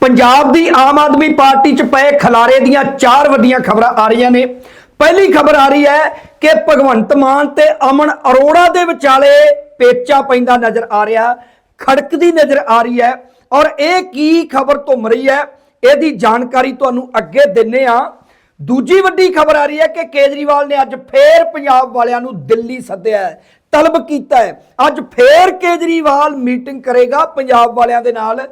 ਪੰਜਾਬ ਦੀ Aam Aadmi party 'ਚ ਪਏ ਖਲਾਰੇ ਦੀਆਂ ਚਾਰ ਵੱਡੀਆਂ ਖਬਰਾਂ ਆ ਰਹੀਆਂ ਨੇ। ਪਹਿਲੀ ਖਬਰ ਆ ਰਹੀ ਹੈ ਕਿ ਭਗਵੰਤ ਮਾਨ ਤੇ ਅਮਨ ਅਰੋੜਾ ਦੇ ਵਿਚਾਲੇ ਪੇਚਾ ਪੈਂਦਾ ਨਜ਼ਰ ਆ ਰਿਹਾ ਖੜਕਦੀ ਨਜ਼ਰ ਆ ਰਹੀ ਹੈ ਔਰ ਇਹ ਕੀ ਖਬਰ ਘੁੰਮ ਰਹੀ ਹੈ, ਇਹਦੀ ਜਾਣਕਾਰੀ ਤੁਹਾਨੂੰ ਅੱਗੇ ਦਿੰਨੇ ਆ ਦੂਜੀ ਵੱਡੀ ਖਬਰ ਆ ਰਹੀ ਹੈ ਕਿ ਕੇਜਰੀਵਾਲ ਨੇ ਅੱਜ ਫੇਰ ਪੰਜਾਬ ਵਾਲਿਆਂ ਨੂੰ ਦਿੱਲੀ ਸੱਦਿਆ ਹੈ, ਤਲਬ ਕੀਤਾ ਹੈ। ਅੱਜ ਫੇਰ ਕੇਜਰੀਵਾਲ ਮੀਟਿੰਗ ਕਰੇਗਾ ਪੰਜਾਬ ਵਾਲਿਆਂ ਦੇ ਨਾਲ।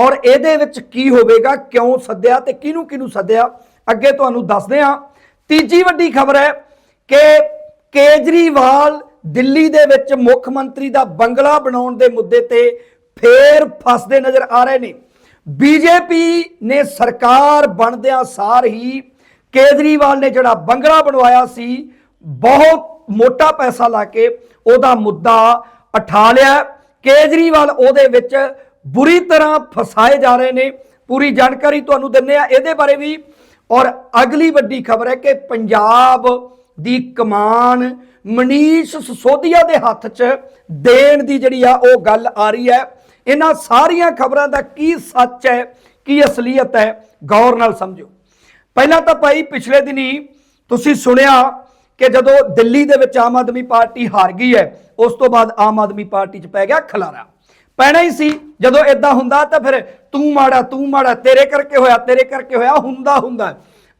ਔਰ ਇਹਦੇ ਵਿੱਚ ਕੀ ਹੋਵੇਗਾ, ਕਿਉਂ ਸੱਦਿਆ ਤੇ ਕਿਹਨੂੰ ਕਿਹਨੂੰ ਸੱਦਿਆ, ਅੱਗੇ ਤੁਹਾਨੂੰ ਦੱਸਦੇ ਹਾਂ। ਤੀਜੀ ਵੱਡੀ ਖਬਰ ਹੈ ਕਿ ਕੇਜਰੀਵਾਲ ਦਿੱਲੀ ਦੇ ਵਿੱਚ ਮੁੱਖ ਮੰਤਰੀ ਦਾ ਬੰਗਲਾ ਬਣਾਉਣ ਦੇ ਮੁੱਦੇ ਤੇ ਫੇਰ ਫਸਦੇ ਨਜ਼ਰ ਆ ਰਹੇ ਨੇ। ਬੀਜੇਪੀ ਨੇ ਸਰਕਾਰ ਬਣਦਿਆਂ ਸਾਰ ਹੀ ਕੇਜਰੀਵਾਲ ਨੇ ਜਿਹੜਾ ਬੰਗਲਾ ਬਣਵਾਇਆ ਸੀ, ਬਹੁਤ ਮੋਟਾ ਪੈਸਾ ਲਾ ਕੇ ਉਹਦਾ ਮੁੱਦਾ ਉਠਾ ਲਿਆ। ਕੇਜਰੀਵਾਲ ਉਹਦੇ ਵਿੱਚ ਬੁਰੀ ਤਰ੍ਹਾਂ ਫਸਾਏ ਜਾ ਰਹੇ ਨੇ। ਪੂਰੀ ਜਾਣਕਾਰੀ ਤੁਹਾਨੂੰ ਦਿੰਨੇ ਆ ਇਹਦੇ ਬਾਰੇ ਵੀ। ਔਰ ਅਗਲੀ ਵੱਡੀ ਖਬਰ ਹੈ ਕਿ ਪੰਜਾਬ ਦੀ ਕਮਾਨ ਮਨੀਸ਼ ਸਸੋਦੀਆ ਦੇ ਹੱਥ 'ਚ ਦੇਣ ਦੀ ਜਿਹੜੀ ਆ ਉਹ ਗੱਲ ਆ ਰਹੀ ਹੈ। ਇਹਨਾਂ ਸਾਰੀਆਂ ਖਬਰਾਂ ਦਾ ਕੀ ਸੱਚ ਹੈ, ਕੀ ਅਸਲੀਅਤ ਹੈ, ਗੌਰ ਨਾਲ ਸਮਝੋ। ਪਹਿਲਾਂ ਤਾਂ ਭਾਈ ਪਿਛਲੇ ਦਿਨੀ ਤੁਸੀਂ ਸੁਣਿਆ ਕਿ ਜਦੋਂ ਦਿੱਲੀ ਦੇ ਵਿੱਚ ਆਮ ਆਦਮੀ ਪਾਰਟੀ ਹਾਰ ਗਈ ਹੈ, ਉਸ ਤੋਂ ਬਾਅਦ ਆਮ ਆਦਮੀ ਪਾਰਟੀ 'ਚ ਪੈ ਗਿਆ ਖਲਾਰਾ। ਪੈਣਾ ਹੀ ਸੀ। ਜਦੋਂ ਇਦਾਂ ਹੁੰਦਾ ਤਾਂ ਫਿਰ ਤੂੰ ਮਾੜਾ ਤੂੰ ਮਾੜਾ, ਤੇਰੇ ਕਰਕੇ ਹੋਇਆ, ਤੇਰੇ ਕਰਕੇ ਹੋਇਆ ਹੁੰਦਾ ਹੁੰਦਾ।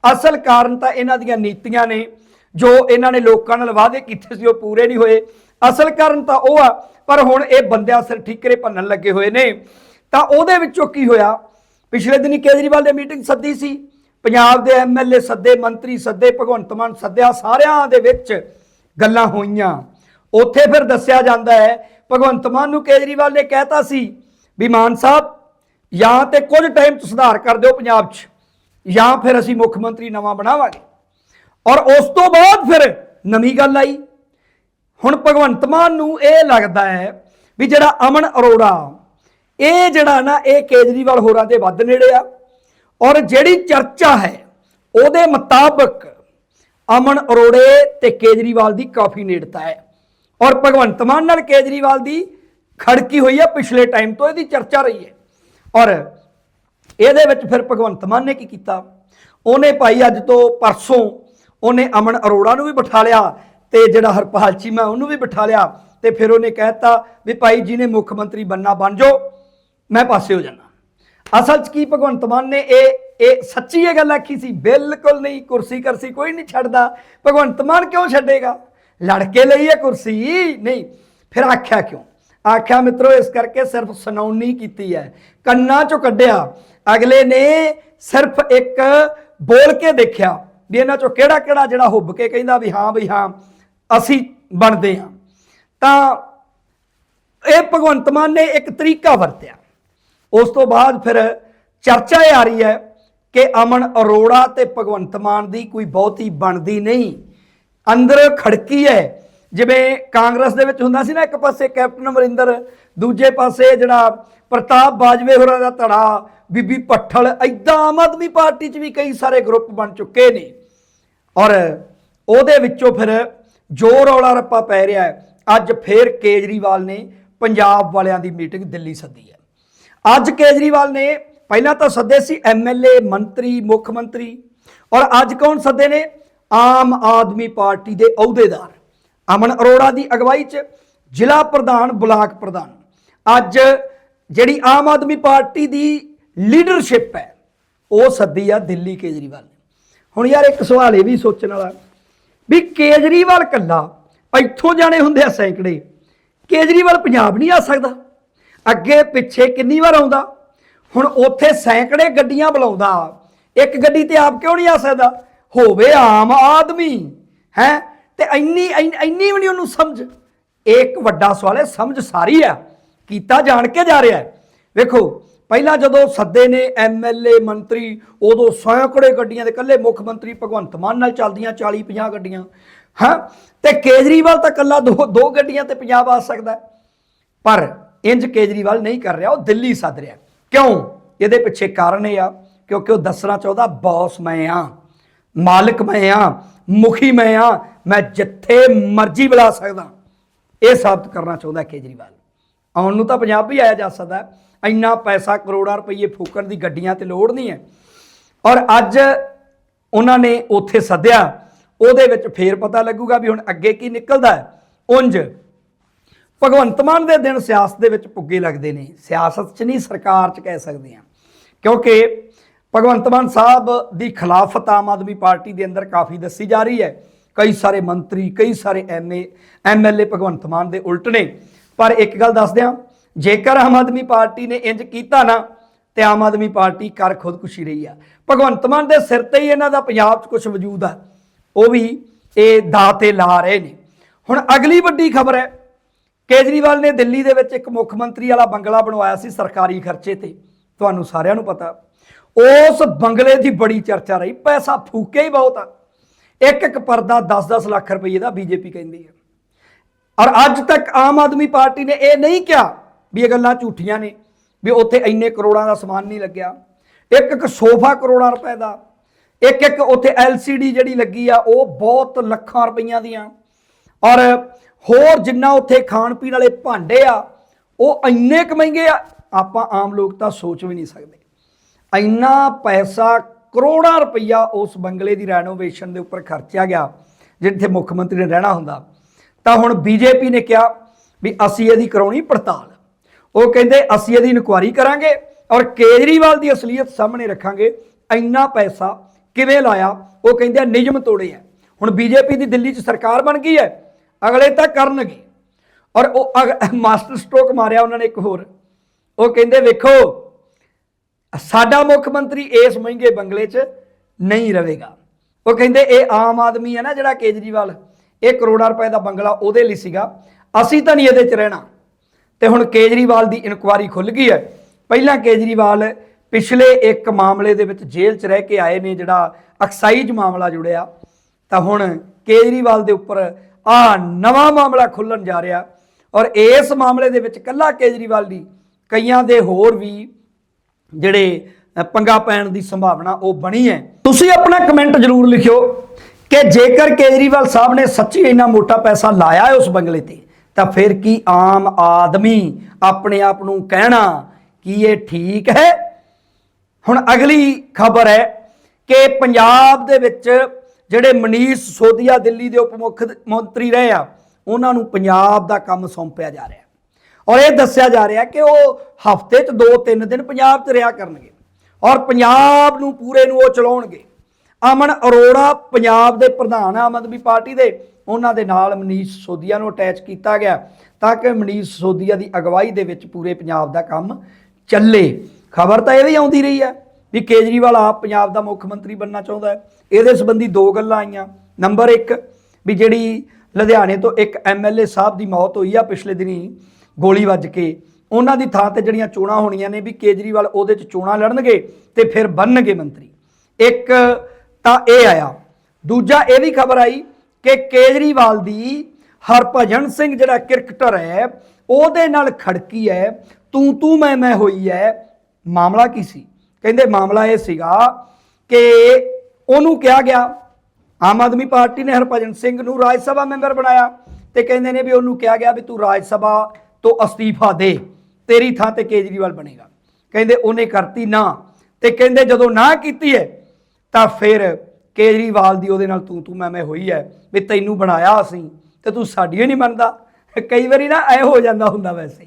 ਅਸਲ ਕਾਰਨ ਤਾਂ ਇਹਨਾਂ ਦੀਆਂ ਨੀਤੀਆਂ ਨੇ, ਜੋ ਇਹਨਾਂ ਨੇ ਲੋਕਾਂ ਨਾਲ ਵਾਅਦੇ ਕੀਤੇ ਸੀ, ਉਹ ਪੂਰੇ ਨਹੀਂ ਹੋਏ। ਅਸਲ ਕਾਰਨ ਤਾਂ ਉਹ ਆ, ਪਰ ਹੁਣ ਇਹ ਬੰਦਿਆਂ ਸਿਰ ਠੀਕਰੇ ਭੰਨਣ ਲੱਗੇ ਹੋਏ ਨੇ। ਤਾਂ ਉਹਦੇ ਵਿੱਚੋਂ ਕੀ ਹੋਇਆ? ਪਿਛਲੇ ਦਿਨੀ ਕੇਜਰੀਵਾਲ ਨੇ ਮੀਟਿੰਗ ਸੱਦੀ ਸੀ। ਪੰਜਾਬ ਦੇ ਐਮਐਲਏ ਸੱਦੇ ਮੰਤਰੀ, ਸੱਦੇ ਭਗਵੰਤ ਮਾਨ, ਸੱਦਿਆ ਸਾਰਿਆਂ ਦੇ ਵਿੱਚ ਗੱਲਾਂ ਹੋਈਆਂ। ਉੱਥੇ ਫਿਰ ਦੱਸਿਆ ਜਾਂਦਾ ਹੈ ਭਗਵੰਤ ਮਾਨ ਨੂੰ ਕੇਜਰੀਵਾਲ ਨੇ ਕਹਿਤਾ ਸੀ ਵੀ ਮਾਨ ਸਾਹਿਬ, ਜਾਂ ਤੇ ਕੁਝ ਟਾਈਮ ਚ ਸੁਧਾਰ ਕਰ ਦਿਓ ਪੰਜਾਬ 'ਚ, ਜਾਂ ਫਿਰ ਅਸੀਂ ਮੁੱਖ ਮੰਤਰੀ ਨਵਾਂ ਬਣਾਵਾਂਗੇ। ਔਰ ਉਸ ਤੋਂ ਬਾਅਦ ਫਿਰ ਨਵੀਂ ਗੱਲ ਆਈ। ਹੁਣ ਭਗਵੰਤ ਮਾਨ ਨੂੰ ਇਹ ਲੱਗਦਾ ਹੈ ਵੀ ਜਿਹੜਾ ਅਮਨ ਅਰੋੜਾ, ਇਹ ਜਿਹੜਾ ਨਾ ਇਹ ਕੇਜਰੀਵਾਲ ਹੋਰਾਂ ਦੇ ਵੱਧ ਨੇੜੇ ਆ, ਔਰ ਜਿਹੜੀ ਚਰਚਾ ਹੈ ਉਹਦੇ ਮੁਤਾਬਕ ਅਮਨ ਅਰੋੜੇ ਤੇ ਕੇਜਰੀਵਾਲ ਦੀ ਕਾਫੀ ਨੇੜਤਾ ਹੈ। ਔਰ ਭਗਵੰਤ ਮਾਨ ਨਾਲ ਕੇਜਰੀਵਾਲ ਦੀ ਖੜਕੀ ਹੋਈ ਹੈ, ਪਿਛਲੇ ਟਾਈਮ ਤੋਂ ਇਹਦੀ ਚਰਚਾ ਰਹੀ ਹੈ। ਔਰ ਇਹਦੇ ਵਿੱਚ ਫਿਰ ਭਗਵੰਤ ਮਾਨ ਨੇ ਕੀ ਕੀਤਾ? ਉਹਨੇ ਭਾਈ ਅੱਜ ਤੋਂ ਪਰਸੋਂ ਉਹਨੇ ਅਮਨ ਅਰੋੜਾ ਨੂੰ ਵੀ ਬਿਠਾ ਲਿਆ ਤੇ ਜਿਹੜਾ ਹਰਪਾਲ ਚੀਮਾ ਉਹਨੂੰ ਵੀ ਬਿਠਾ ਲਿਆ ਤੇ ਫਿਰ ਉਹਨੇ ਕਹਿਤਾ ਵੀ ਭਾਈ ਜੀ ਨੇ ਮੁੱਖ ਮੰਤਰੀ ਬੰਨਾ ਬਣ ਜਾਓ, ਮੈਂ ਪਾਸੇ ਹੋ ਜਾਣਾ ਅਸਲ 'ਚ ਕੀ ਭਗਵੰਤ ਮਾਨ ਨੇ ਇਹ ਇਹ ਸੱਚੀ ਇਹ ਗੱਲ ਆਖੀ ਸੀ? ਬਿਲਕੁਲ ਨਹੀਂ, ਕੁਰਸੀ ਕਰਸੀ ਕੋਈ ਨਹੀਂ ਛੱਡਦਾ। ਭਗਵੰਤ ਮਾਨ ਕਿਉਂ ਛੱਡੇਗਾ? ਲੜ ਕੇ ਲਈ ਇਹ ਕੁਰਸੀ? ਨਹੀਂ। ਫਿਰ ਆਖਿਆ ਕਿਉਂ? ਆਖਿਆ, ਮਿੱਤਰੋ, ਇਸ ਕਰਕੇ ਸਿਰਫ ਸੁਣਾਉਣੀ ਕੀਤੀ ਹੈ। ਕੰਨਾਂ ਚੋਂ ਕੱਢਿਆ। ਅਗਲੇ ਨੇ ਸਿਰਫ ਇੱਕ ਬੋਲ ਕੇ ਦੇਖਿਆ ਵੀ ਇਹਨਾਂ ਚੋਂ ਕਿਹੜਾ ਕਿਹੜਾ ਜਿਹੜਾ ਹੁੱਬ ਕੇ ਕਹਿੰਦਾ ਵੀ ਹਾਂ ਵੀ ਹਾਂ, ਅਸੀਂ ਬਣਦੇ ਹਾਂ। ਤਾਂ ਇਹ ਭਗਵੰਤ ਮਾਨ ਨੇ ਇੱਕ ਤਰੀਕਾ ਵਰਤਿਆ। ਉਸ ਤੋਂ ਬਾਅਦ ਫਿਰ ਚਰਚਾ ਇਹ ਆ ਰਹੀ ਹੈ ਕਿ ਅਮਨ ਅਰੋੜਾ ਤੇ ਭਗਵੰਤ ਮਾਨ ਦੀ ਕੋਈ ਬਹੁਤੀ ਬਣਦੀ ਨਹੀਂ। ਅੰਦਰ ਖੜਕੀ ਹੈ। ਜਿਵੇਂ ਕਾਂਗਰਸ ਦੇ ਵਿੱਚ ਹੁੰਦਾ ਸੀ ਨਾ ਇੱਕ ਪਾਸੇ ਕੈਪਟਨ ਅਮਰਿੰਦਰ, ਦੂਜੇ ਪਾਸੇ ਜਿਹੜਾ ਪ੍ਰਤਾਪ ਬਾਜਵੇ ਹੋਰਾਂ ਦਾ ਧੜਾ, ਬੀਬੀ ਪੱਠਲ ਐਦਾਂ ਆਮ ਆਦਮੀ ਪਾਰਟੀ 'ਚ ਵੀ ਕਈ ਸਾਰੇ ਗਰੁੱਪ ਬਣ ਚੁੱਕੇ ਨੇ। ਔਰ ਉਹਦੇ ਵਿੱਚੋਂ ਫਿਰ ਜੋ ਰੌਲਾ ਰੱਪਾ ਪੈ ਰਿਹਾ ਹੈ, ਅੱਜ ਫੇਰ ਕੇਜਰੀਵਾਲ ਨੇ ਪੰਜਾਬ ਵਾਲਿਆਂ ਦੀ ਮੀਟਿੰਗ ਦਿੱਲੀ ਸੱਦੀ ਹੈ। ਅੱਜ ਕੇਜਰੀਵਾਲ ਨੇ ਪਹਿਲਾਂ ਤਾਂ ਸੱਦੇ ਸੀ ਐਮਐਲਏ ਮੰਤਰੀ, ਮੁੱਖ ਮੰਤਰੀ। ਔਰ ਅੱਜ ਕੌਣ ਸੱਦੇ ਨੇ? ਆਮ ਆਦਮੀ ਪਾਰਟੀ ਦੇ ਅਹੁਦੇਦਾਰ। ਅਮਨ ਅਰੋੜਾ ਦੀ ਅਗਵਾਈ 'ਚ ਜ਼ਿਲ੍ਹਾ ਪ੍ਰਧਾਨ ਬਲਾਕ ਪ੍ਰਧਾਨ। ਅੱਜ ਜਿਹੜੀ ਆਮ ਆਦਮੀ ਪਾਰਟੀ ਦੀ ਲੀਡਰਸ਼ਿਪ ਹੈ, ਉਹ ਸੱਦੀ ਆ ਦਿੱਲੀ ਕੇਜਰੀਵਾਲ ਨੇ। ਹੁਣ ਯਾਰ ਇੱਕ ਸਵਾਲ ਇਹ ਵੀ ਸੋਚਣ ਵਾਲਾ ਵੀ ਕੇਜਰੀਵਾਲ ਕੱਲਾ ਇੱਥੋਂ ਜਾਣੇ ਹੁੰਦੇ ਆ ਸੈਂਕੜੇ, ਕੇਜਰੀਵਾਲ ਪੰਜਾਬ ਨਹੀਂ ਆ ਸਕਦਾ। ਅੱਗੇ ਪਿੱਛੇ ਕਿੰਨੀ ਵਾਰ ਆਉਂਦਾ, ਹੁਣ ਉੱਥੇ ਸੈਂਕੜੇ ਗੱਡੀਆਂ ਬੁਲਾਉਂਦਾ, ਇੱਕ ਗੱਡੀ ਤੇ ਆਪ ਕਿਉਂ ਨਹੀਂ ਆ ਸਕਦਾ? ਹੋਵੇ ਆਮ ਆਦਮੀ, ਹੈ? ਤੇ ਇੰਨੀ ਇੰਨੀ ਵੀ ਨਹੀਂ ਉਹਨੂੰ ਸਮਝ। ਇੱਕ ਵੱਡਾ ਸਵਾਲ ਹੈ, ਸਮਝ ਸਾਰੀ ਆ ਕੀਤਾ ਜਾਣ ਕੇ ਜਾ ਰਿਹਾ ਹੈ। ਵੇਖੋ, ਪਹਿਲਾਂ ਜਦੋਂ ਸੱਦੇ ਨੇ ਐਮਐਲਏ ਮੰਤਰੀ, ਉਦੋਂ ਸੈਂਕੜੇ ਗੱਡੀਆਂ ਦੇ ਇਕੱਲੇ ਮੁੱਖ ਮੰਤਰੀ ਭਗਵੰਤ ਮਾਨ ਨਾਲ ਚੱਲਦੀਆਂ 40 50 ਗੱਡੀਆਂ, ਹਾਂ? ਤੇ ਕੇਜਰੀਵਾਲ ਤਾਂ ਇਕੱਲਾ ਦੋ ਦੋ ਗੱਡੀਆਂ ਤੇ ਪੰਜਾਬ ਆ ਸਕਦਾ ਪਰ ਇੰਜ ਕੇਜਰੀਵਾਲ ਨਹੀਂ ਕਰ ਰਿਹਾ, ਉਹ ਦਿੱਲੀ ਸੱਦ ਰਿਹਾ ਕਿਉਂ? ਇਹਦੇ ਪਿੱਛੇ ਕਾਰਨ ਇਹ ਆ, ਕਿਉਂਕਿ ਉਹ ਦੱਸਣਾ ਚਾਹੁੰਦਾ, ਬੌਸ, ਮੈਂ ਆ। ਮਾਲਕ ਮੈਂ ਆ, ਮੁਖੀ ਮੈਂ ਆ, ਮੈਂ ਜਿੱਥੇ ਮਰਜ਼ੀ ਬੁਲਾ ਸਕਦਾ। ਇਹ ਸਾਬਤ ਕਰਨਾ ਚਾਹੁੰਦਾ ਕੇਜਰੀਵਾਲ। ਆਉਣ ਨੂੰ ਤਾਂ ਪੰਜਾਬ ਵੀ ਆਇਆ ਜਾ ਸਕਦਾ ਇੰਨਾ ਪੈਸਾ ਕਰੋੜਾਂ ਰੁਪਏ ਫੂਕਣ ਦੀ ਗੱਡੀਆਂ ਤੇ ਲੋੜ ਨਹੀਂ ਹੈ। ਔਰ ਅੱਜ ਉਹਨਾਂ ਨੇ ਉੱਥੇ ਸੱਦਿਆ। ਉਹਦੇ ਵਿੱਚ ਫੇਰ ਪਤਾ ਲੱਗੂਗਾ ਵੀ ਹੁਣ ਅੱਗੇ ਕੀ ਨਿਕਲਦਾ ਹੈ। ਉੰਜ ਭਗਵੰਤ ਮਾਨ ਦੇ ਦਿਨ ਸਿਆਸਤ ਦੇ ਵਿੱਚ ਪੁੱਗੇ ਲੱਗਦੇ ਨੇ। ਸਿਆਸਤ 'ਚ ਨਹੀਂ ਸਰਕਾਰ 'ਚ ਕਹਿ ਸਕਦੇ ਆ ਕਿਉਂਕਿ ਭਗਵੰਤ ਮਾਨ ਸਾਹਿਬ ਦੀ ਖਿਲਾਫਤ ਆਮ ਆਦਮੀ ਪਾਰਟੀ ਦੇ ਅੰਦਰ ਕਾਫੀ ਦੱਸੀ ਜਾ ਰਹੀ ਹੈ। ਕਈ ਸਾਰੇ ਮੰਤਰੀ, ਕਈ ਸਾਰੇ ਐਮਏ ਐਮਐਲਏ ਭਗਵੰਤ ਮਾਨ ਦੇ ਉਲਟ ਨੇ। ਪਰ ਇੱਕ ਗੱਲ ਦੱਸ ਦਿਆਂ, ਜੇਕਰ ਆਮ ਆਦਮੀ ਪਾਰਟੀ ਨੇ ਇੰਜ ਕੀਤਾ ਨਾ, ਤੇ ਆਮ ਆਦਮੀ ਪਾਰਟੀ ਕਰ ਖੁਦਕੁਸ਼ੀ ਰਹੀ ਆ। ਭਗਵੰਤ ਮਾਨ ਦੇ ਸਿਰ ਤੇ ਹੀ ਇਹਨਾਂ ਦਾ ਪੰਜਾਬ 'ਚ ਕੁਝ ਵਜੂਦ ਆ। ਉਹ ਵੀ ਇਹ ਦਾਅ ਤੇ ਲਾ ਰਹੇ ਨੇ। ਹੁਣ ਅਗਲੀ ਵੱਡੀ ਖਬਰ ਹੈ, ਕੇਜਰੀਵਾਲ ਨੇ ਦਿੱਲੀ ਦੇ ਵਿੱਚ ਇੱਕ ਮੁੱਖ ਮੰਤਰੀ ਵਾਲਾ ਬੰਗਲਾ ਬਣਵਾਇਆ ਸੀ ਸਰਕਾਰੀ ਖਰਚੇ ਤੇ। ਤੁਹਾਨੂੰ ਸਾਰਿਆਂ ਨੂੰ ਪਤਾ। ਉਸ ਬੰਗਲੇ ਦੀ ਬੜੀ ਚਰਚਾ ਰਹੀ, ਪੈਸਾ ਫੂਕਿਆ ਹੀ ਬਹੁਤ ਆ। ਇੱਕ ਇੱਕ ਪਰਦਾ 10-10 ਲੱਖ ਰੁਪਏ ਦਾ ਬੀਜੇਪੀ ਕਹਿੰਦੀ ਹੈ। ਔਰ ਅੱਜ ਤੱਕ ਆਮ ਆਦਮੀ ਪਾਰਟੀ ਨੇ ਇਹ ਨਹੀਂ ਕਿਹਾ ਵੀ ਇਹ ਗੱਲਾਂ ਝੂਠੀਆਂ ਨੇ, ਵੀ ਉੱਥੇ ਇੰਨੇ ਕਰੋੜਾਂ ਦਾ ਸਮਾਨ ਨਹੀਂ ਲੱਗਿਆ। ਇੱਕ ਇੱਕ ਸੋਫਾ ਕਰੋੜਾਂ ਰੁਪਏ ਦਾ, ਇੱਕ ਇੱਕ ਉੱਥੇ LCD ਜਿਹੜੀ ਲੱਗੀ ਆ, ਉਹ ਬਹੁਤ ਲੱਖਾਂ ਰੁਪਈਆਂ ਦੀਆਂ। ਔਰ ਹੋਰ ਜਿੰਨਾ ਉੱਥੇ ਖਾਣ ਪੀਣ ਵਾਲੇ ਭਾਂਡੇ ਆ, ਉਹ ਇੰਨੇ ਕੁ ਮਹਿੰਗੇ ਆ। ਆਪਾਂ ਆਮ ਲੋਕ ਤਾਂ ਸੋਚ ਵੀ ਨਹੀਂ ਸਕਦੇ। ਇੰਨਾ ਪੈਸਾ ਕਰੋੜਾਂ ਰੁਪਈਆ ਉਸ ਬੰਗਲੇ ਦੀ ਰੈਨੋਵੇਸ਼ਨ ਦੇ ਉੱਪਰ ਖਰਚਿਆ ਗਿਆ, ਜਿੱਥੇ ਮੁੱਖ ਮੰਤਰੀ ਨੇ ਰਹਿਣਾ ਹੁੰਦਾ। ਤਾਂ ਹੁਣ ਬੀਜੇਪੀ ਨੇ ਕਿਹਾ ਵੀ ਅਸੀਂ ਇਹਦੀ ਕਰਾਉਣੀ ਪੜਤਾਲ। ਉਹ ਕਹਿੰਦੇ, ਅਸੀਂ ਇਹਦੀ ਇਨਕੁਆਰੀ ਕਰਾਂਗੇ ਔਰ ਕੇਜਰੀਵਾਲ ਦੀ ਅਸਲੀਅਤ ਸਾਹਮਣੇ ਰੱਖਾਂਗੇ। ਇੰਨਾ ਪੈਸਾ ਕਿਵੇਂ ਲਾਇਆ? ਉਹ ਕਹਿੰਦੇ ਆ ਨਿਯਮ ਤੋੜੇ ਆ ਹੁਣ ਬੀਜੇਪੀ ਦੀ ਦਿੱਲੀ 'ਚ ਸਰਕਾਰ ਬਣ ਗਈ ਹੈ, ਅਗਲੇ ਤਾਂ ਕਰਨਗੇ। ਔਰ ਉਹ ਅਗ- ਮਾਸਟਰ ਸਟ੍ਰੋਕ ਮਾਰਿਆ ਉਹਨਾਂ ਨੇ ਇੱਕ ਹੋਰ। ਉਹ ਕਹਿੰਦੇ, ਵੇਖੋ ਸਾਡਾ ਮੁੱਖ ਮੰਤਰੀ ਇਸ ਮਹਿੰਗੇ ਬੰਗਲੇ 'ਚ ਨਹੀਂ ਰਹੇਗਾ। ਉਹ ਕਹਿੰਦੇ ਇਹ ਆਮ ਆਦਮੀ ਹੈ ਨਾ ਜਿਹੜਾ ਕੇਜਰੀਵਾਲ, ਇਹ ਕਰੋੜਾਂ ਰੁਪਏ ਦਾ ਬੰਗਲਾ ਉਹਦੇ ਲਈ ਸੀਗਾ। ਅਸੀਂ ਤਾਂ ਨਹੀਂ ਇਹਦੇ 'ਚ ਰਹਿਣਾ। ਤੇ ਹੁਣ ਕੇਜਰੀਵਾਲ ਦੀ ਇਨਕੁਆਰੀ ਖੁੱਲ ਗਈ ਹੈ। ਪਹਿਲਾਂ ਕੇਜਰੀਵਾਲ ਪਿਛਲੇ ਇੱਕ ਮਾਮਲੇ ਦੇ ਵਿੱਚ ਜੇਲ੍ਹ 'ਚ ਰਹਿ ਕੇ ਆਏ ਨੇ ਜਿਹੜਾ ਐਕਸਾਈਜ਼ ਮਾਮਲਾ ਜੁੜਿਆ। ਤਾਂ ਹੁਣ ਕੇਜਰੀਵਾਲ ਦੇ ਉੱਪਰ ਆ ਨਵਾਂ ਮਾਮਲਾ ਖੁੱਲਣ ਜਾ ਰਿਹਾ। ਔਰ ਇਸ ਮਾਮਲੇ ਦੇ ਵਿੱਚ ਕੱਲਾ ਕੇਜਰੀਵਾਲ ਦੀ ਕਈਆਂ ਦੇ ਹੋਰ ਵੀ ਜਿਹੜੇ ਪੰਗਾ ਪੈਣ ਦੀ ਸੰਭਾਵਨਾ ਉਹ ਬਣੀ ਹੈ। ਤੁਸੀਂ ਆਪਣਾ ਕਮੈਂਟ ਜ਼ਰੂਰ ਲਿਖਿਓ ਕਿ ਜੇਕਰ ਕੇਜਰੀਵਾਲ ਸਾਹਿਬ ਨੇ ਸੱਚੀ ਇੰਨਾ ਮੋਟਾ ਪੈਸਾ ਲਾਇਆ ਹੈ ਉਸ ਬੰਗਲੇ ਤੇ, ਤਾਂ ਫਿਰ ਕੀ ਆਮ ਆਦਮੀ ਆਪਣੇ ਆਪ ਨੂੰ ਕਹਿਣਾ ਕਿ ਇਹ ਠੀਕ ਹੈ? ਹੁਣ ਅਗਲੀ ਖਬਰ ਹੈ ਕਿ ਪੰਜਾਬ ਦੇ ਵਿੱਚ ਜਿਹੜੇ ਮਨੀਸ਼ ਸੋਦੀਆ ਦਿੱਲੀ ਦੇ ਉਪ ਮੁੱਖ ਮੰਤਰੀ ਰਹੇ ਆ, ਉਹਨਾਂ ਨੂੰ ਪੰਜਾਬ ਦਾ ਕੰਮ ਸੌਂਪਿਆ ਜਾ ਰਿਹਾ। ਔਰ ਇਹ ਦੱਸਿਆ ਜਾ ਰਿਹਾ ਕਿ ਉਹ ਹਫ਼ਤੇ 'ਚ 2-3 ਦਿਨ ਪੰਜਾਬ 'ਚ ਰਿਹਾ ਕਰਨਗੇ ਔਰ ਪੰਜਾਬ ਨੂੰ ਪੂਰੇ ਨੂੰ ਉਹ ਚਲਾਉਣਗੇ। ਅਮਨ ਅਰੋੜਾ ਪੰਜਾਬ ਦੇ ਪ੍ਰਧਾਨ ਆਮ ਆਦਮੀ ਪਾਰਟੀ ਦੇ। ਉਹਨਾਂ ਦੇ ਨਾਲ ਮਨੀਸ਼ ਸੋਦੀਆ ਨੂੰ ਅਟੈਚ ਕੀਤਾ ਗਿਆ ਤਾਂ ਕਿ ਮਨੀਸ਼ ਸੋਦੀਆ ਦੀ ਅਗਵਾਈ ਦੇ ਵਿੱਚ ਪੂਰੇ ਪੰਜਾਬ ਦਾ ਕੰਮ ਚੱਲੇ। ਖਬਰ ਤਾਂ ਇਹ ਵੀ ਆਉਂਦੀ ਰਹੀ ਹੈ ਵੀ ਕੇਜਰੀਵਾਲ ਆਪ ਪੰਜਾਬ ਦਾ ਮੁੱਖ ਮੰਤਰੀ ਬਣਨਾ ਚਾਹੁੰਦਾ ਹੈ। ਇਹਦੇ ਸੰਬੰਧੀ ਦੋ ਗੱਲਾਂ ਆਈਆਂ। ਨੰਬਰ 1 ਵੀ ਜਿਹੜੀ ਲੁਧਿਆਣੇ ਤੋਂ ਇੱਕ ਐਮਐਲਏ ਸਾਹਿਬ ਦੀ ਮੌਤ ਹੋਈ ਆ ਪਿਛਲੇ ਦਿਨੀ ਗੋਲੀ ਵੱਜ ਕੇ। ਉਹਨਾਂ ਦੀ ਥਾਂ ਤੇ ਜਿਹੜੀਆਂ ਚੋਣਾਂ ਹੋਣੀਆਂ ਨੇ ਵੀ ਕੇਜਰੀਵਾਲ ਉਹਦੇ 'ਚ ਚੋਣਾਂ ਲੜਨਗੇ ਤੇ ਫਿਰ ਬਣਨਗੇ ਮੰਤਰੀ। ਇੱਕ ਤਾਂ ਇਹ ਆਇਆ। ਦੂਜਾ ਇਹ ਵੀ ਖਬਰ ਆਈ ਕਿ ਕੇਜਰੀਵਾਲ ਦੀ ਹਰਭਜਨ ਸਿੰਘ ਜਿਹੜਾ ਕ੍ਰਿਕਟਰ ਹੈ, ਉਹਦੇ ਨਾਲ ਖੜਕੀ ਹੈ, ਤੂੰ ਤੂੰ ਮੈਂ ਮੈਂ ਹੋਈ ਹੈ। ਮਾਮਲਾ ਕੀ ਸੀ? ਕਹਿੰਦੇ ਮਾਮਲਾ ਇਹ ਸੀਗਾ ਕਿ ਉਹਨੂੰ ਕਿਹਾ ਗਿਆ, ਆਮ ਆਦਮੀ ਪਾਰਟੀ ਨੇ ਹਰਭਜਨ ਸਿੰਘ ਨੂੰ ਰਾਜ ਸਭਾ ਮੈਂਬਰ ਬਣਾਇਆ ਤੇ ਕਹਿੰਦੇ ਨੇ ਵੀ ਉਹਨੂੰ ਕਿਹਾ ਗਿਆ ਵੀ ਤੂੰ ਰਾਜ ਸਭਾ ਤੋਂ ਅਸਤੀਫਾ ਦੇ। ਤੇਰੀ ਥਾਂ ਤੇ ਕੇਜਰੀਵਾਲ ਬਣੇਗਾ। ਕਹਿੰਦੇ ਉਹਨੇ ਕਰਤੀ ਨਾ। ਤੇ ਕਹਿੰਦੇ ਜਦੋਂ ਨਾ ਕੀਤੀ ਹੈ ਤਾਂ ਫਿਰ ਕੇਜਰੀਵਾਲ ਦੀ ਉਹਦੇ ਨਾਲ ਤੂੰ ਤੂੰ ਮੈਂ ਮੈਂ ਹੋਈ ਹੈ ਵੀ ਤੈਨੂੰ ਬਣਾਇਆ ਅਸੀਂ, ਤੇ ਤੂੰ ਸਾਡੀ ਨਹੀਂ ਮੰਨਦਾ। ਕਈ ਵਾਰੀ ਨਾ ਐ ਹੋ ਜਾਂਦਾ ਹੁੰਦਾ ਵੈਸੇ।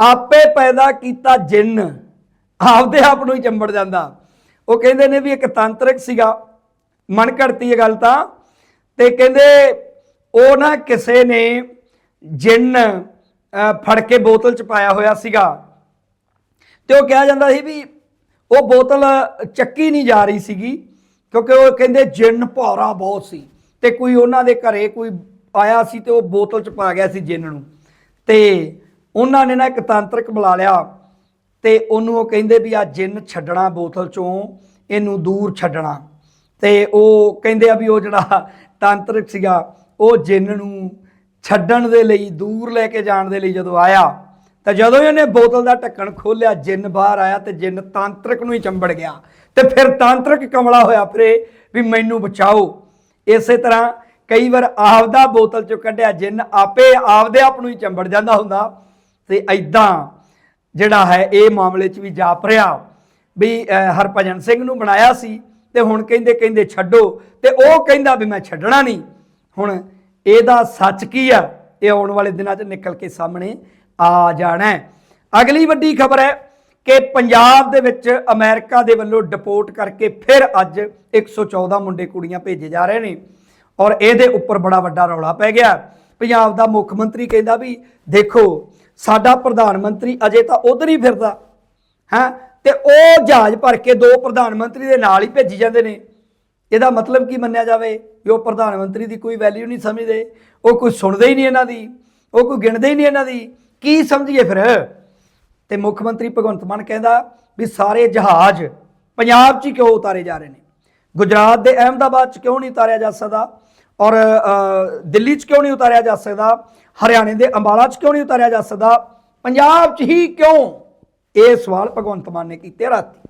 ਆਪੇ ਪੈਦਾ ਕੀਤਾ ਜਿੰਨ, ਆਪਦੇ ਆਪ ਨੂੰ ਹੀ ਚੰਬੜ ਜਾਂਦਾ। ਉਹ ਕਹਿੰਦੇ ਨੇ ਵੀ ਇੱਕ ਤੰਤਰਿਕ ਸੀਗਾ। ਮਨ ਕਰਤੀ ਇਹ ਗੱਲ ਤਾਂ। ਤੇ ਕਹਿੰਦੇ ਉਹ ਨਾ ਕਿਸੇ ਨੇ ਜਿੰਨ ਫੜ ਕੇ ਬੋਤਲ ਚ ਪਾਇਆ ਹੋਇਆ ਸੀਗਾ। ਤੇ ਉਹ ਕਿਹਾ ਜਾਂਦਾ ਸੀ ਵੀ ਉਹ ਬੋਤਲ ਚੱਕੀ ਨਹੀਂ ਜਾ ਰਹੀ ਸੀਗੀ, ਕਿਉਂਕਿ ਉਹ ਕਹਿੰਦੇ ਜਿੰਨ ਭੌਰਾ ਬਹੁਤ ਸੀ। ਤੇ ਕੋਈ ਉਹਨਾਂ ਦੇ ਘਰੇ ਕੋਈ ਆਇਆ ਸੀ ਤੇ ਉਹ ਬੋਤਲ ਚ ਪਾ ਗਿਆ ਸੀ ਜਿੰਨ ਨੂੰ। ਤੇ ਉਹਨਾਂ ਨੇ ਨਾ ਇੱਕ ਤਾਂਤਰਿਕ ਬੁਲਾ ਲਿਆ ਤੇ ਉਹਨੂੰ ਉਹ ਕਹਿੰਦੇ ਵੀ ਆ ਜਿੰਨ ਛੱਡਣਾ ਬੋਤਲ ਚੋਂ, ਇਹਨੂੰ ਦੂਰ ਛੱਡਣਾ। ਤੇ ਉਹ ਕਹਿੰਦੇ ਆ ਵੀ ਉਹ ਜਿਹੜਾ ਤਾਂਤਰਿਕ ਸੀਗਾ, ਉਹ ਜਿੰਨ ਨੂੰ ਛੱਡਣ ਦੇ ਲਈ ਦੂਰ ਲੈ ਕੇ ਜਾਣ ਦੇ ਲਈ ਜਦੋਂ ਆਇਆ ਤਾਂ ਜਦੋਂ ਹੀ ਉਹਨੇ ਬੋਤਲ ਦਾ ਢੱਕਣ ਖੋਲ੍ਹਿਆ ਜਿੰਨ ਬਾਹਰ ਆਇਆ ਤੇ ਜਿੰਨ ਤਾਂਤਰਿਕ ਨੂੰ ਹੀ ਚੰਬੜ ਗਿਆ। ਤੇ ਫਿਰ ਤਾਂਤਰਿਕ ਕਮਲਾ ਹੋਇਆ ਫਿਰੇ ਵੀ ਮੈਨੂੰ ਬਚਾਓ। ਇਸੇ ਤਰ੍ਹਾਂ ਕਈ ਵਾਰ ਆਪਦਾ ਬੋਤਲ ਚੋਂ ਕੱਢਿਆ ਜਿੰਨ ਆਪੇ ਆਪਦੇ ਆਪ ਨੂੰ ਹੀ ਚੰਬੜ ਜਾਂਦਾ ਹੁੰਦਾ। ਤੇ ਐਦਾਂ ਜਿਹੜਾ ਹੈ ਇਹ ਮਾਮਲੇ 'ਚ ਵੀ ਜਾਪ ਰਿਹਾ ਵੀ ਅਹ, ਹਰਭਜਨ ਸਿੰਘ ਨੂੰ ਬਣਾਇਆ ਸੀ ਤੇ ਹੁਣ ਕਹਿੰਦੇ ਕਹਿੰਦੇ ਛੱਡੋ ਤੇ ਉਹ ਕਹਿੰਦਾ ਵੀ ਮੈਂ ਛੱਡਣਾ ਨਹੀਂ। ਹੁਣ ਇਹਦਾ ਸੱਚ ਕੀ ਆ? ਇਹ ਆਉਣ ਵਾਲੇ ਦਿਨਾਂ 'ਚ ਨਿਕਲ ਕੇ ਸਾਹਮਣੇ ਆ ਜਾਣਾ ਹੈ। ਅਗਲੀ ਵੱਡੀ ਖਬਰ ਹੈ ਕਿ ਪੰਜਾਬ ਦੇ ਵਿੱਚ ਅਮਰੀਕਾ ਦੇ ਵੱਲੋਂ ਡਿਪੋਰਟ ਕਰਕੇ ਫਿਰ ਅੱਜ 114 ਮੁੰਡੇ ਕੁੜੀਆਂ ਭੇਜੇ ਜਾ ਰਹੇ ਨੇ ਔਰ ਇਹਦੇ ਉੱਪਰ ਬੜਾ ਵੱਡਾ ਰੌਲਾ ਪੈ ਗਿਆ। ਪੰਜਾਬ ਦਾ ਮੁੱਖ ਮੰਤਰੀ ਕਹਿੰਦਾ ਵੀ, ਦੇਖੋ, ਸਾਡਾ ਪ੍ਰਧਾਨ ਮੰਤਰੀ ਅਜੇ ਤਾਂ ਉਧਰ ਹੀ ਫਿਰਦਾ, ਹੈ? ਤੇ ਉਹ ਜਹਾਜ਼ ਭਰ ਕੇ ਦੋ ਪ੍ਰਧਾਨ ਮੰਤਰੀ ਦੇ ਨਾਲ ਹੀ ਭੇਜੀ ਜਾਂਦੇ ਨੇ। ਇਹਦਾ ਮਤਲਬ ਕੀ ਮੰਨਿਆ ਜਾਵੇ? ਵੀ ਉਹ ਪ੍ਰਧਾਨ ਮੰਤਰੀ ਦੀ ਕੋਈ ਵੈਲਿਊ ਨਹੀਂ ਸਮਝਦੇ, ਉਹ ਕੋਈ ਸੁਣਦੇ ਹੀ ਨਹੀਂ ਇਹਨਾਂ ਦੀ, ਉਹ ਕੋਈ ਗਿਣਦੇ ਹੀ ਨਹੀਂ ਇਹਨਾਂ ਦੀ। ਕੀ ਸਮਝੀਏ ਫਿਰ? ਤੇ ਮੁੱਖ ਮੰਤਰੀ ਭਗਵੰਤ ਮਾਨ ਕਹਿੰਦਾ ਵੀ ਸਾਰੇ ਜਹਾਜ਼ ਪੰਜਾਬ 'ਚ ਹੀ ਕਿਉਂ ਉਤਾਰੇ ਜਾ ਰਹੇ ਨੇ? ਗੁਜਰਾਤ ਦੇ ਅਹਿਮਦਾਬਾਦ 'ਚ ਕਿਉਂ ਨਹੀਂ ਉਤਾਰਿਆ ਜਾ ਸਕਦਾ? ਔਰ ਦਿੱਲੀ 'ਚ ਕਿਉਂ ਨਹੀਂ ਉਤਾਰਿਆ ਜਾ ਸਕਦਾ? ਹਰਿਆਣੇ ਦੇ ਅੰਬਾਲਾ 'ਚ ਕਿਉਂ ਨਹੀਂ ਉਤਾਰਿਆ ਜਾ ਸਕਦਾ? ਪੰਜਾਬ 'ਚ ਹੀ ਕਿਉਂ? ਇਹ ਸਵਾਲ ਭਗਵੰਤ ਮਾਨ ਨੇ ਕੀਤੇ ਰਾਤੀ।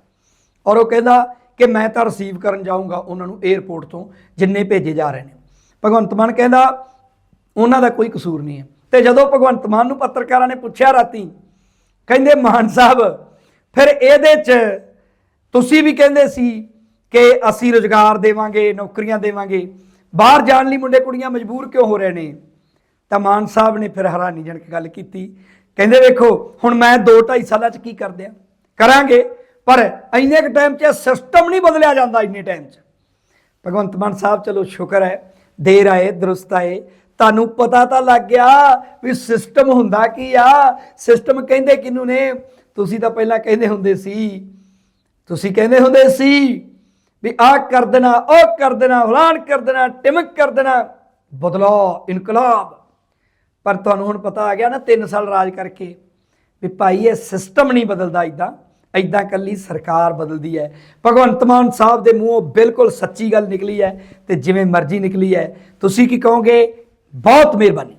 ਔਰ ਉਹ ਕਹਿੰਦਾ ਕਿ ਮੈਂ ਤਾਂ ਰਿਸੀਵ ਕਰਨ ਜਾਊਂਗਾ ਉਹਨਾਂ ਨੂੰ 에ਅਰਪੋਰਟ ਤੋਂ, ਜਿੰਨੇ ਭੇਜੇ ਜਾ ਰਹੇ ਨੇ। ਭਗਵੰਤ ਮਾਨ ਕਹਿੰਦਾ, ਉਹਨਾਂ ਦਾ ਕੋਈ ਕਸੂਰ ਨਹੀਂ ਹੈ। ਤੇ ਜਦੋਂ ਭਗਵੰਤ ਮਾਨ ਨੂੰ ਪੱਤਰਕਾਰਾਂ ਨੇ ਪੁੱਛਿਆ ਰਾਤੀ, ਕਹਿੰਦੇ, ਮਾਨ ਸਾਹਿਬ, ਫਿਰ ਇਹਦੇ 'ਚ ਤੁਸੀਂ ਵੀ ਕਹਿੰਦੇ ਸੀ ਕਿ ਅਸੀਂ ਰੋਜ਼ਗਾਰ ਦੇਵਾਂਗੇ, ਨੌਕਰੀਆਂ ਦੇਵਾਂਗੇ। ਬਾਹਰ ਜਾਣ ਲਈ ਮੁੰਡੇ ਕੁੜੀਆਂ ਮਜਬੂਰ ਕਿਉਂ ਹੋ ਰਹੇ ਨੇ? ਤਾਂ ਮਾਨ ਸਾਹਿਬ ਨੇ ਫਿਰ ਹੈਰਾਨੀਜਨਕ ਗੱਲ ਕੀਤੀ। ਕਹਿੰਦੇ, ਵੇਖੋ, ਹੁਣ ਮੈਂ 2 2.5 ਸਾਲਾਂ 'ਚ ਕੀ ਕਰ ਦਿਆਂ? ਕਰਾਂਗੇ। ਪਰ ਇੰਨੇ ਕੁ ਟਾਈਮ 'ਚ ਸਿਸਟਮ ਨਹੀਂ ਬਦਲਿਆ ਜਾਂਦਾ ਇੰਨੇ ਟਾਈਮ 'ਚ। ਭਗਵੰਤ ਮਾਨ ਸਾਹਿਬ, ਚਲੋ ਸ਼ੁਕਰ ਹੈ, ਦੇਰ ਆਏ, ਦਰੁਸਤ ਆਏ। ਤੁਹਾਨੂੰ ਪਤਾ ਤਾਂ ਲੱਗ ਗਿਆ ਵੀ ਸਿਸਟਮ ਹੁੰਦਾ ਕੀ ਆ? ਸਿਸਟਮ ਕਹਿੰਦੇ ਕਿਨੂੰ ਨੇ? ਤੁਸੀਂ ਤਾਂ ਪਹਿਲਾਂ ਕਹਿੰਦੇ ਹੁੰਦੇ ਸੀ। ਤੁਸੀਂ ਕਹਿੰਦੇ ਹੁੰਦੇ ਸੀ ਵੀ ਆਹ ਕਰ ਦੇਣਾ, ਉਹ ਕਰ ਦੇਣਾ, ਫਲਾਣ ਕਰ ਦੇਣਾ, ਟਿਮਕ ਕਰ ਦੇਣਾ ਬਦਲਾਅ ਇਨਕਲਾਬ। ਪਰ ਤੁਹਾਨੂੰ ਹੁਣ ਪਤਾ ਆ ਗਿਆ ਨਾ 3 ਸਾਲ ਰਾਜ ਕਰਕੇ ਵੀ ਭਾਈ, ਇਹ ਸਿਸਟਮ ਨਹੀਂ ਬਦਲਦਾ ਇਦਾਂ ਇਦਾਂ ਕੱਲੀ ਸਰਕਾਰ ਬਦਲਦੀ ਹੈ। ਭਗਵੰਤ ਮਾਨ ਸਾਹਿਬ ਦੇ ਮੂੰਹੋਂ ਬਿਲਕੁਲ ਸੱਚੀ ਗੱਲ ਨਿਕਲੀ ਹੈ ਤੇ ਜਿਵੇਂ ਮਰਜ਼ੀ ਨਿਕਲੀ ਹੈ। ਤੁਸੀਂ ਕੀ ਕਹੋਗੇ? ਬਹੁਤ ਮਿਹਰਬਾਨੀ।